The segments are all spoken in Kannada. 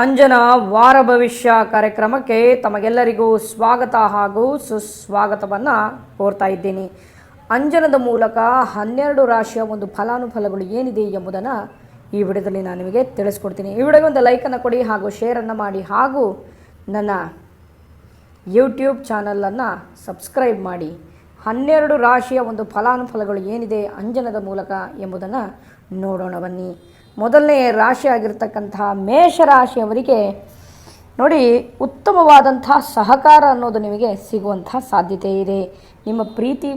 ಅಂಜನ ವಾರ ಭವಿಷ್ಯ ಕಾರ್ಯಕ್ರಮಕ್ಕೆ ತಮಗೆಲ್ಲರಿಗೂ ಸ್ವಾಗತ ಹಾಗೂ ಸುಸ್ವಾಗತವನ್ನು ಕೋರ್ತಾ ಇದ್ದೀನಿ. ಅಂಜನದ ಮೂಲಕ ಹನ್ನೆರಡು ರಾಶಿಯ ಒಂದು ಫಲಾನುಫಲಗಳು ಏನಿದೆ ಎಂಬುದನ್ನು ಈ ವಿಡಿಯೋದಲ್ಲಿ ನಾನು ನಿಮಗೆ ತಿಳಿಸ್ಕೊಡ್ತೀನಿ. ಈ ವಿಡಿಯೋಗೆ ಒಂದು ಲೈಕನ್ನು ಕೊಡಿ ಹಾಗೂ ಶೇರನ್ನು ಮಾಡಿ ಹಾಗೂ ನನ್ನ ಯೂಟ್ಯೂಬ್ ಚಾನಲನ್ನು ಸಬ್ಸ್ಕ್ರೈಬ್ ಮಾಡಿ. ಹನ್ನೆರಡು ರಾಶಿಯ ಒಂದು ಫಲಾನುಫಲಗಳು ಏನಿದೆ ಅಂಜನದ ಮೂಲಕ ಎಂಬುದನ್ನು ನೋಡೋಣ ಬನ್ನಿ. ಮೊದಲನೇ ರಾಶಿ ಆಗಿರ್ತಕ್ಕಂತಹ ಮೇಷರಾಶಿಯವರಿಗೆ ನೋಡಿ ಉತ್ತಮವಾದಂಥ ಸಹಕಾರ ಅನ್ನೋದು ನಿಮಗೆ ಸಿಗುವಂಥ ಸಾಧ್ಯತೆ ಇದೆ. ನಿಮ್ಮ ಪ್ರೀತಿ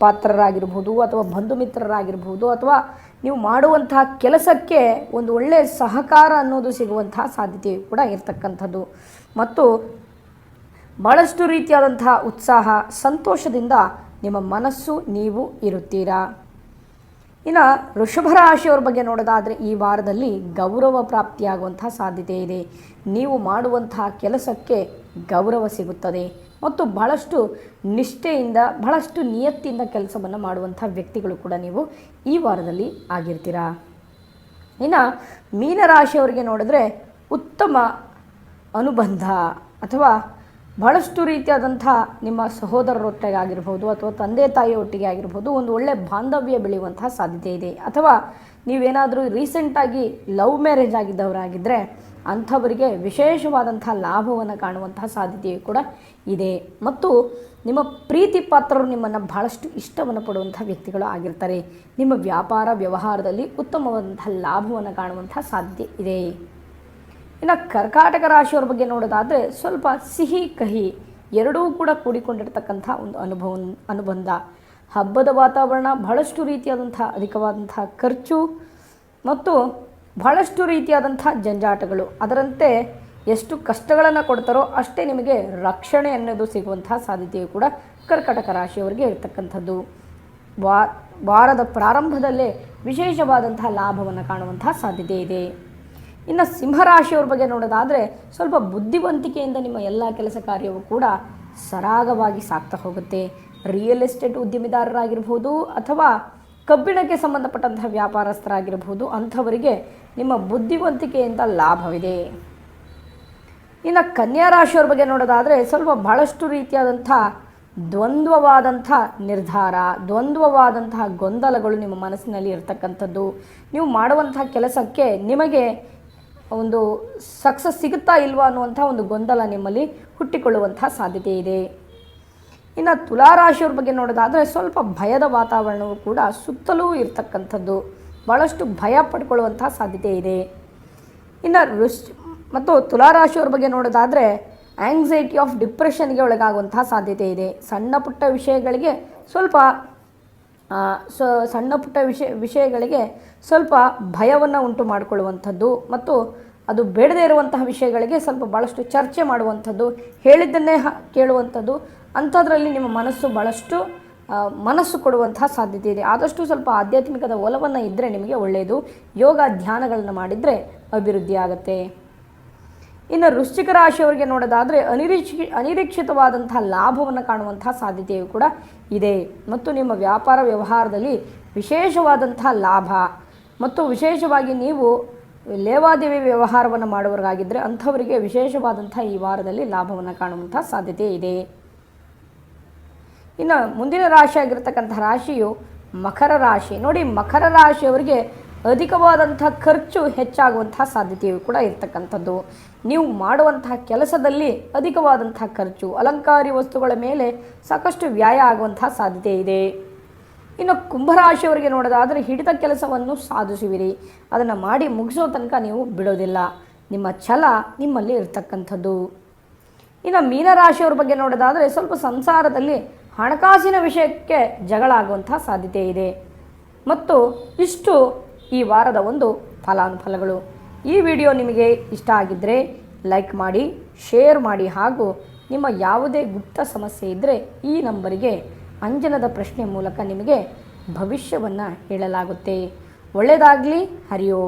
ಪಾತ್ರರಾಗಿರ್ಬೋದು ಅಥವಾ ಬಂಧು ಮಿತ್ರರಾಗಿರ್ಬೋದು ಅಥವಾ ನೀವು ಮಾಡುವಂತಹ ಕೆಲಸಕ್ಕೆ ಒಂದು ಒಳ್ಳೆಯ ಸಹಕಾರ ಅನ್ನೋದು ಸಿಗುವಂತಹ ಸಾಧ್ಯತೆ ಕೂಡ ಇರತಕ್ಕಂಥದ್ದು. ಮತ್ತು ಭಾಳಷ್ಟು ರೀತಿಯಾದಂತಹ ಉತ್ಸಾಹ, ಸಂತೋಷದಿಂದ ನಿಮ್ಮ ಮನಸ್ಸು ನೀವು ಇರುತ್ತೀರಾ? ಇನ್ನು ವೃಷಭ ರಾಶಿಯವ್ರ ಬಗ್ಗೆ ನೋಡೋದಾದರೆ ಈ ವಾರದಲ್ಲಿ ಗೌರವ ಪ್ರಾಪ್ತಿಯಾಗುವಂತಹ ಸಾಧ್ಯತೆ ಇದೆ. ನೀವು ಮಾಡುವಂತಹ ಕೆಲಸಕ್ಕೆ ಗೌರವ ಸಿಗುತ್ತದೆ. ಮತ್ತು ಬಹಳಷ್ಟು ನಿಷ್ಠೆಯಿಂದ, ಬಹಳಷ್ಟು ನಿಯತ್ತಿಯಿಂದ ಕೆಲಸವನ್ನು ಮಾಡುವಂಥ ವ್ಯಕ್ತಿಗಳು ಕೂಡ ನೀವು ಈ ವಾರದಲ್ಲಿ ಆಗಿರ್ತೀರಾ. ಇನ್ನು ಮೀನರಾಶಿಯವರಿಗೆ ನೋಡಿದ್ರೆ ಉತ್ತಮ ಅನುಬಂಧ ಅಥವಾ ಬಹಳಷ್ಟು ರೀತಿಯಾದಂಥ ನಿಮ್ಮ ಸಹೋದರರೊಟ್ಟಿಗೆ ಆಗಿರ್ಬೋದು ಅಥವಾ ತಂದೆ ತಾಯಿ ಒಟ್ಟಿಗೆ ಆಗಿರ್ಬೋದು ಒಂದು ಒಳ್ಳೆ ಬಾಂಧವ್ಯ ಬೆಳೆಯುವಂತಹ ಸಾಧ್ಯತೆ ಇದೆ. ಅಥವಾ ನೀವೇನಾದರೂ ರೀಸೆಂಟಾಗಿ ಲವ್ ಮ್ಯಾರೇಜ್ ಆಗಿದ್ದವರಾಗಿದ್ದರೆ ಅಂಥವರಿಗೆ ವಿಶೇಷವಾದಂಥ ಲಾಭವನ್ನು ಕಾಣುವಂತಹ ಸಾಧ್ಯತೆಯು ಕೂಡ ಇದೆ. ಮತ್ತು ನಿಮ್ಮ ಪ್ರೀತಿ ಪಾತ್ರರು ನಿಮ್ಮನ್ನು ಬಹಳಷ್ಟು ಇಷ್ಟವನ್ನು ಪಡುವಂಥ ವ್ಯಕ್ತಿಗಳು ಆಗಿರ್ತಾರೆ. ನಿಮ್ಮ ವ್ಯಾಪಾರ ವ್ಯವಹಾರದಲ್ಲಿ ಉತ್ತಮವಾದಂಥ ಲಾಭವನ್ನು ಕಾಣುವಂಥ ಸಾಧ್ಯತೆ ಇದೆ. ಇನ್ನು ಕರ್ಕಾಟಕ ರಾಶಿಯವ್ರ ಬಗ್ಗೆ ನೋಡೋದಾದರೆ ಸ್ವಲ್ಪ ಸಿಹಿ, ಕಹಿ ಎರಡೂ ಕೂಡ ಕೂಡಿಕೊಂಡಿರ್ತಕ್ಕಂಥ ಒಂದು ಅನುಭವ, ಅನುಬಂಧ. ಹಬ್ಬದ ವಾತಾವರಣ ಬಹಳಷ್ಟು ರೀತಿಯಾದಂಥ ಅಧಿಕವಾದಂಥ ಖರ್ಚು ಮತ್ತು ಬಹಳಷ್ಟು ರೀತಿಯಾದಂಥ ಜಂಜಾಟಗಳು. ಅದರಂತೆ ಎಷ್ಟು ಕಷ್ಟಗಳನ್ನು ಕೊಡ್ತಾರೋ ಅಷ್ಟೇ ನಿಮಗೆ ರಕ್ಷಣೆ ಅನ್ನೋದು ಸಿಗುವಂತಹ ಸಾಧ್ಯತೆಯು ಕೂಡ ಕರ್ಕಾಟಕ ರಾಶಿಯವರಿಗೆ ಇರತಕ್ಕಂಥದ್ದು. ವಾರದ ಪ್ರಾರಂಭದಲ್ಲೇ ವಿಶೇಷವಾದಂತಹ ಲಾಭವನ್ನು ಕಾಣುವಂತಹ ಸಾಧ್ಯತೆ ಇದೆ. ಇನ್ನು ಸಿಂಹರಾಶಿಯವ್ರ ಬಗ್ಗೆ ನೋಡೋದಾದರೆ ಸ್ವಲ್ಪ ಬುದ್ಧಿವಂತಿಕೆಯಿಂದ ನಿಮ್ಮ ಎಲ್ಲ ಕೆಲಸ ಕಾರ್ಯವೂ ಕೂಡ ಸರಾಗವಾಗಿ ಸಾಗ್ತಾ ಹೋಗುತ್ತೆ. ರಿಯಲ್ ಎಸ್ಟೇಟ್ ಉದ್ಯಮಿದಾರರಾಗಿರ್ಬೋದು ಅಥವಾ ಕಬ್ಬಿಣಕ್ಕೆ ಸಂಬಂಧಪಟ್ಟಂತಹ ವ್ಯಾಪಾರಸ್ಥರಾಗಿರ್ಬೋದು ಅಂಥವರಿಗೆ ನಿಮ್ಮ ಬುದ್ಧಿವಂತಿಕೆಯಿಂದ ಲಾಭವಿದೆ. ಇನ್ನು ಕನ್ಯಾ ರಾಶಿಯವ್ರ ಬಗ್ಗೆ ನೋಡೋದಾದರೆ ಸ್ವಲ್ಪ ಬಹಳಷ್ಟು ರೀತಿಯಾದಂಥ ದ್ವಂದ್ವವಾದಂಥ ನಿರ್ಧಾರ ದ್ವಂದ್ವವಾದಂತಹ ಗೊಂದಲಗಳು ನಿಮ್ಮ ಮನಸ್ಸಿನಲ್ಲಿ ಇರತಕ್ಕಂಥದ್ದು. ನೀವು ಮಾಡುವಂಥ ಕೆಲಸಕ್ಕೆ ನಿಮಗೆ ಒಂದು ಸಕ್ಸಸ್ ಸಿಗುತ್ತಾ ಇಲ್ವಾ ಅನ್ನುವಂಥ ಒಂದು ಗೊಂದಲ ನಿಮ್ಮಲ್ಲಿ ಹುಟ್ಟಿಕೊಳ್ಳುವಂಥ ಸಾಧ್ಯತೆ ಇದೆ. ಇನ್ನು ತುಲಾರಾಶಿಯವ್ರ ಬಗ್ಗೆ ನೋಡೋದಾದರೆ ಸ್ವಲ್ಪ ಭಯದ ವಾತಾವರಣವು ಕೂಡ ಸುತ್ತಲೂ ಇರತಕ್ಕಂಥದ್ದು. ಭಾಳಷ್ಟು ಭಯ ಪಡ್ಕೊಳ್ಳುವಂಥ ಸಾಧ್ಯತೆ ಇದೆ. ಇನ್ನು ಋಷ್ ಮತ್ತು ತುಲಾರಾಶಿಯವ್ರ ಬಗ್ಗೆ ನೋಡೋದಾದರೆ ಆಂಗ್ಸೈಟಿ ಆಫ್ ಡಿಪ್ರೆಷನ್ಗೆ ಒಳಗಾಗುವಂತಹ ಸಾಧ್ಯತೆ ಇದೆ. ಸಣ್ಣ ಪುಟ್ಟ ವಿಷಯಗಳಿಗೆ ಸ್ವಲ್ಪ ಸ, ಸಣ್ಣ ಪುಟ್ಟ ವಿಷಯ ವಿಷಯಗಳಿಗೆ ಸ್ವಲ್ಪ ಭಯವನ್ನು ಉಂಟು ಮಾಡಿಕೊಳ್ಳುವಂಥದ್ದು ಮತ್ತು ಅದು ಬೇಡದೇ ಇರುವಂತಹ ವಿಷಯಗಳಿಗೆ ಸ್ವಲ್ಪ ಭಾಳಷ್ಟು ಚರ್ಚೆ ಮಾಡುವಂಥದ್ದು, ಹೇಳಿದ್ದನ್ನೇ ಕೇಳುವಂಥದ್ದು, ಅಂಥದ್ರಲ್ಲಿ ನಿಮ್ಮ ಮನಸ್ಸು ಭಾಳಷ್ಟು ಮನಸ್ಸು ಕೊಡುವಂತಹ ಸಾಧ್ಯತೆ ಇದೆ. ಆದಷ್ಟು ಸ್ವಲ್ಪ ಆಧ್ಯಾತ್ಮಿಕದ ಒಲವನ್ನು ಇದ್ದರೆ ನಿಮಗೆ ಒಳ್ಳೆಯದು. ಯೋಗ ಧ್ಯಾನಗಳನ್ನು ಮಾಡಿದರೆ ಅಭಿವೃದ್ಧಿ ಆಗುತ್ತೆ ಇನ್ನು ವೃಶ್ಚಿಕ ರಾಶಿಯವರಿಗೆ ನೋಡೋದಾದರೆ ಅನಿರೀಕ್ಷಿ ಅನಿರೀಕ್ಷಿತವಾದಂಥ ಲಾಭವನ್ನು ಕಾಣುವಂಥ ಸಾಧ್ಯತೆಯು ಕೂಡ ಇದೆ. ಮತ್ತು ನಿಮ್ಮ ವ್ಯಾಪಾರ ವ್ಯವಹಾರದಲ್ಲಿ ವಿಶೇಷವಾದಂಥ ಲಾಭ. ಮತ್ತು ವಿಶೇಷವಾಗಿ ನೀವು ಲೇವಾದೇವಿ ವ್ಯವಹಾರವನ್ನು ಮಾಡುವವರಾಗಿದ್ದರೆ ಅಂಥವರಿಗೆ ವಿಶೇಷವಾದಂಥ ಈ ವಾರದಲ್ಲಿ ಲಾಭವನ್ನು ಕಾಣುವಂಥ ಸಾಧ್ಯತೆ ಇದೆ. ಇನ್ನು ಮುಂದಿನ ರಾಶಿ ರಾಶಿಯು ಮಕರ ರಾಶಿ. ನೋಡಿ ಮಕರ ರಾಶಿಯವರಿಗೆ ಅಧಿಕವಾದಂಥ ಖರ್ಚು ಹೆಚ್ಚಾಗುವಂತಹ ಸಾಧ್ಯತೆಯು ಕೂಡ ಇರ್ತಕ್ಕಂಥದ್ದು. ನೀವು ಮಾಡುವಂತಹ ಕೆಲಸದಲ್ಲಿ ಅಧಿಕವಾದಂಥ ಖರ್ಚು, ಅಲಂಕಾರಿ ವಸ್ತುಗಳ ಮೇಲೆ ಸಾಕಷ್ಟು ವ್ಯಯ ಆಗುವಂತಹ ಸಾಧ್ಯತೆ ಇದೆ. ಇನ್ನು ಕುಂಭರಾಶಿಯವರಿಗೆ ನೋಡೋದಾದರೆ ಹಿಡಿದ ಕೆಲಸವನ್ನು ಸಾಧಿಸುವಿರಿ. ಅದನ್ನು ಮಾಡಿ ಮುಗಿಸೋ ತನಕ ನೀವು ಬಿಡೋದಿಲ್ಲ. ನಿಮ್ಮ ಛಲ ನಿಮ್ಮಲ್ಲಿ ಇರ್ತಕ್ಕಂಥದ್ದು. ಇನ್ನು ಮೀನರಾಶಿಯವ್ರ ಬಗ್ಗೆ ನೋಡೋದಾದರೆ ಸ್ವಲ್ಪ ಸಂಸಾರದಲ್ಲಿ ಹಣಕಾಸಿನ ವಿಷಯಕ್ಕೆ ಜಗಳ ಆಗುವಂತಹ ಸಾಧ್ಯತೆ ಇದೆ. ಮತ್ತು ಇಷ್ಟು ಈ ವಾರದ ಒಂದು ಫಲಾನುಫಲಗಳು. ಈ ವಿಡಿಯೋ ನಿಮಗೆ ಇಷ್ಟ ಆಗಿದ್ದರೆ ಲೈಕ್ ಮಾಡಿ, ಶೇರ್ ಮಾಡಿ ಹಾಗೂ ನಿಮ್ಮ ಯಾವುದೇ ಗುಪ್ತ ಸಮಸ್ಯೆ ಇದ್ದರೆ ಈ ನಂಬರಿಗೆ ಅಂಜನದ ಪ್ರಶ್ನೆ ಮೂಲಕ ನಿಮಗೆ ಭವಿಷ್ಯವನ್ನು ಹೇಳಲಾಗುತ್ತೆ. ಒಳ್ಳೆಯದಾಗಲಿ ಹರಿಯೋ.